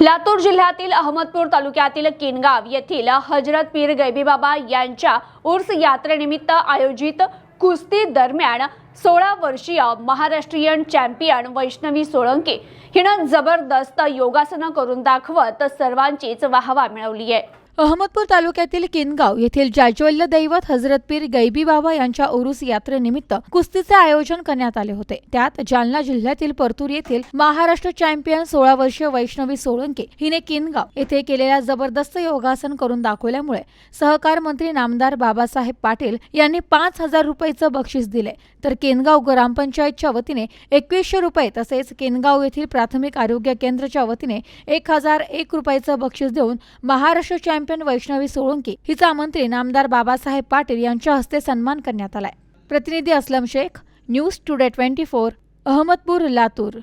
लातूर जिल्ह्यातील अहमदपूर तालुक्यातील किनगाव येथील हजरत पीर गैबीबाबा यांच्या उर्स यात्रेनिमित्त आयोजित कुस्ती दरम्यान सोळा वर्षीय महाराष्ट्रीयन चॅम्पियन वैष्णवी सोळंके हिनं जबरदस्त योगासनं करून दाखवत सर्वांचीच वाहवा मिळवली आहे. अहमदपूर तालुक्यातील किनगाव येथील जाज्वल्य दैवत हजरत पीर गैबी बाबा यांच्या उरुस यात्रेनिमित्त कुस्तीचे आयोजन करण्यात आले होते. त्यात जालना जिल्ह्यातील परतूर येथील महाराष्ट्र चॅम्पियन सोळा वर्षीय वैष्णवी सोळंके हिने किनगाव येथे केलेल्या जबरदस्त योगासन करून दाखवल्यामुळे सहकार मंत्री नामदार बाबासाहेब पाटील यांनी पाच हजार रुपयेचं बक्षीस दिले. तर केनगाव ग्रामपंचायतच्या वतीने एकवीसशे रुपये तसेच केनगाव येथील प्राथमिक आरोग्य केंद्राच्या वतीने एक हजार एक रुपयाचं बक्षीस देऊन महाराष्ट्र चॅम्पियन वैष्णवी सोळंकी हिचा मंत्री नामदार बाबासाहेब पाटील यांच्या हस्ते सन्मान करण्यात आलाय. प्रतिनिधी Aslam Shaikh news today twenty four Ahmedpur Latur.